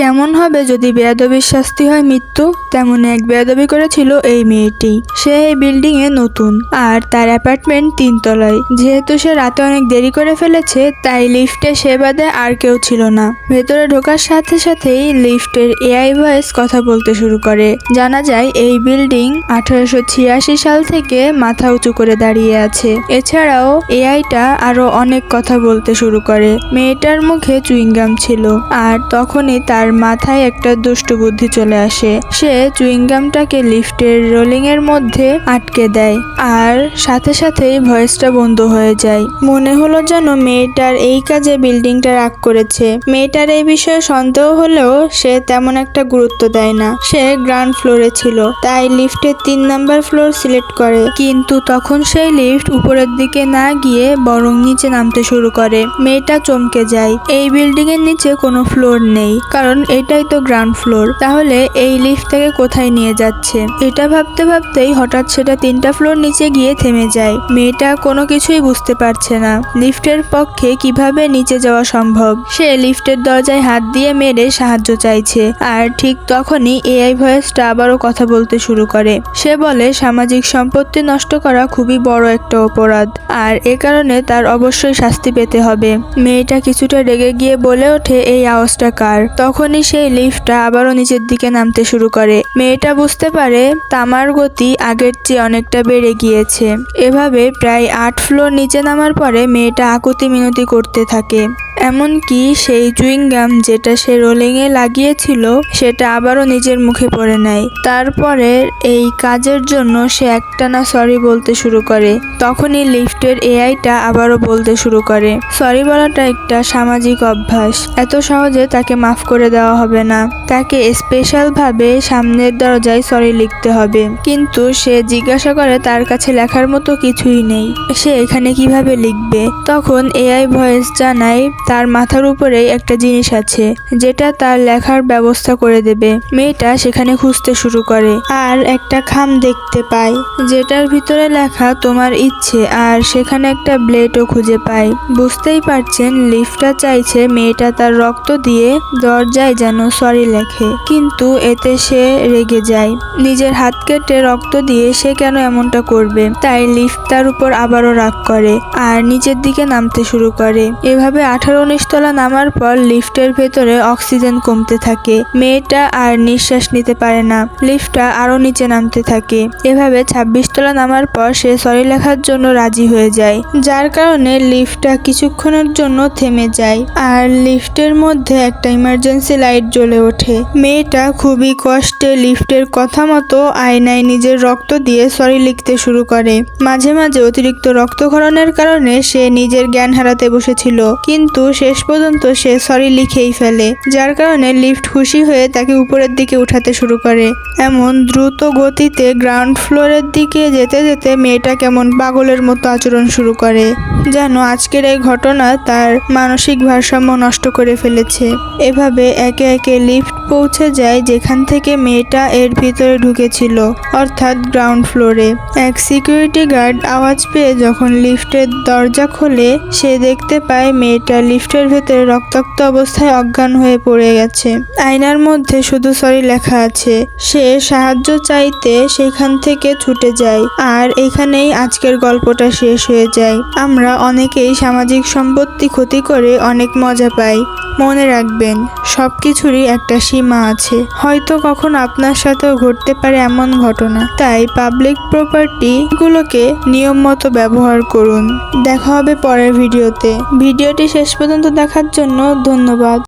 কেমন হবে যদি বেয়াদবির শাস্তি হয় মৃত্যু? তেমন এক বেয়াদবি করেছিল এই মেয়েটি। সে এই বিল্ডিং এ নতুন। আর তার অ্যাপার্টমেন্ট তিনতলায়। যেহেতু সে রাতে অনেক দেরি করে ফেলেছে, তাই লিফটে সে বাদে আর কেউ ছিল না। ভেতরে ঢোকার সাথে সাথেই লিফটের এআই ভয়েস কথা বলতে শুরু করে। জানা যায়, এই বিল্ডিং আঠারোশো ছিয়াশি সাল থেকে মাথা উঁচু করে দাঁড়িয়ে আছে। এছাড়াও, এআইটা আরও অনেক কথা বলতে শুরু করে। মেয়েটার মুখে চুইংগাম ছিল। আর তখনই তার মাথায় একটা দুষ্টু বুদ্ধি চলে আসে। সে চুইংগামটাকে লিফটের রোলিং এর মধ্যে আটকে দেয় আর সাথে সাথেই ভয়েসটা বন্ধ হয়ে যায়। মনে হলো যেন মেয়েটার এই কাজে বিল্ডিংটা রাগ করেছে। মেয়েটার এই বিষয়ে সন্দেহ হলেও সে তেমন একটা গুরুত্ব দেয় না। সে গ্রাউন্ড ফ্লোরে ছিল, তাই লিফটের তিন নাম্বার ফ্লোর সিলেক্ট করে। কিন্তু তখন সেই লিফট উপরের দিকে না গিয়ে বরং নিচে নামতে শুরু করে। মেয়েটা চমকে যায়। এই বিল্ডিং এর নিচে কোনো ফ্লোর নেই, কারণ এটাই তো গ্রাউন্ড ফ্লোর তাহলে এই লিফট থেকে কোথায় নিয়ে যাচ্ছে? এটা ভাবতে ভাবতেই হঠাৎ সেটা তিনটা ফ্লোর নিচে গিয়ে থেমে যায়। মেয়েটা কোনো কিছুই বুঝতে পারছে না। লিফটের পক্ষে কীভাবে নিচে যাওয়া সম্ভব? সে লিফটের দরজায় হাত দিয়ে মেরে সাহায্য চাইছে। আর ঠিক তখনই এআই ভয়েসটা আবারও কথা বলতে শুরু করে। সে বলে, সামাজিক সম্পত্তি নষ্ট করা খুবই বড় একটা অপরাধ। আর এ কারণে তার অবশ্যই শাস্তি পেতে হবে। মেয়েটা কিছুটা রেগে গিয়ে বলে ওঠে, এই আওয়াজটা কার? তখনই সেই লিফটটা আবারও নিচের দিকে নামতে শুরু করে। মেয়েটা বুঝতে পারে তামার গতি আগের চেয়ে অনেকটা বেড়ে গিয়েছে। এভাবে প্রায় আট ফ্লোর নিচে নামার পরে মেয়েটা আকুতি মিনতি করতে থাকে। এমনকি সেই চুইংগাম যেটা সে রোলিংয়ে লাগিয়েছিল, সেটা আবারও নিজের মুখে পড়ে নেয় তারপরে এই কাজের জন্য সে একটানা সরি বলতে শুরু করে। তখনই লিফটের এআইটা আবারও বলতে শুরু করে। সরি বলাটা একটা সামাজিক অভ্যাস। এত সহজে তাকে মাফ করে দেওয়া হবে না। তাকে স্পেশালভাবে সামনের দরজায় সরি লিখতে হবে। কিন্তু সে জিজ্ঞাসা করে, তার কাছে লেখার মতো কিছুই নেই। সে এখানে কীভাবে লিখবে? তখন এআই ভয়েস জানায়, তার মাথার উপরেই একটা জিনিস আছে, যেটা তার লেখার ব্যবস্থা করে দেবে। মেয়েটা সেখানে খুঁজতে শুরু করে। আর একটা খাম দেখতে পায়, যেটার ভিতরে লেখা, তোমার ইচ্ছে। আর সেখানে একটা ব্লেডও খুঁজে পায়। বুঝতেই পারছেন, লিফটটা চাইছে মেয়েটা তার রক্ত দিয়ে দরজায় যেন সরি লেখে। কিন্তু এতে সে রেগে যায়। নিজের হাত কেটে রক্ত দিয়ে সে কেন এমনটা করবে? তাই লিফট তার উপর আবারও রাগ করে আর নিচের দিকে নামতে শুরু করে। এভাবে আঠারো উনিশ তলা নামার পর লিফটের ভেতরে অক্সিজেন কমতে থাকে। মেয়েটা আর নিঃশ্বাস নিতে পারে না। লিফটটা আরও নিচে নামতে থাকে। এভাবে ছাব্বিশ তলা নামার পর সে সরি লেখার জন্য রাজি হয়ে যায়। যার কারণে লিফটটা কিছুক্ষণের জন্য থেমে যায়। আর লিফটের মধ্যে একটা ইমার্জেন্সি লাইট জ্বলে ওঠে। মেয়েটা খুবই কষ্টে লিফটের কথা মতো আয়নায় নিজের রক্ত দিয়ে সরি লিখতে শুরু করে। মাঝে মাঝে অতিরিক্ত রক্তক্ষরণের কারণে সে নিজের জ্ঞান হারাতে বসেছিল। কিন্তু শেষ পর্যন্ত সে সরি লিখেই ফেলে, যার কারণে লিফট খুশি হয়ে তাকে উপরের দিকে উঠাতে শুরু করে। এমন দ্রুত গতিতে গ্রাউন্ড ফ্লোরের দিকে যেতে যেতে মেয়েটা কেমন পাগলের মতো আচরণ শুরু করে। যেন আজকের এই ঘটনা তার মানসিক ভারসাম্য নষ্ট করে ফেলেছে। এভাবে একে একে লিফট পৌঁছে যায় যেখান থেকে মেয়েটা এর ভিতরে ঢুকেছিল, অর্থাৎ গ্রাউন্ড ফ্লোরে। এক সিকিউরিটি গার্ড আওয়াজ পেয়ে যখন লিফটের দরজা খোলে, সে দেখতে পায় মেয়েটা লিফটের ভেতরে রক্তাক্ত অবস্থায় অজ্ঞান হয়ে পড়ে গেছে। আয়নার মধ্যে শুধু সরি লেখা আছে, সে সাহায্য চাইতে সেখান থেকে ছুটে যায়। আর এখানেই আজকের গল্পটা শেষ হয়ে যায়। আমরা অনেকেই সামাজিক সম্পত্তি ক্ষতি করে অনেক মজা পাই। মনে রাখবেন সব কিছুরই একটা সীমা আছে। হয়তো কখন আপনার সাথেও ঘটতে পারে এমন ঘটনা। তাই পাবলিক প্রপার্টি গুলোকে নিয়ম মতো ব্যবহার করুন। দেখা হবে পরের ভিডিওতে। ভিডিওটি শেষ পর্যন্ত দেখার জন্য ধন্যবাদ।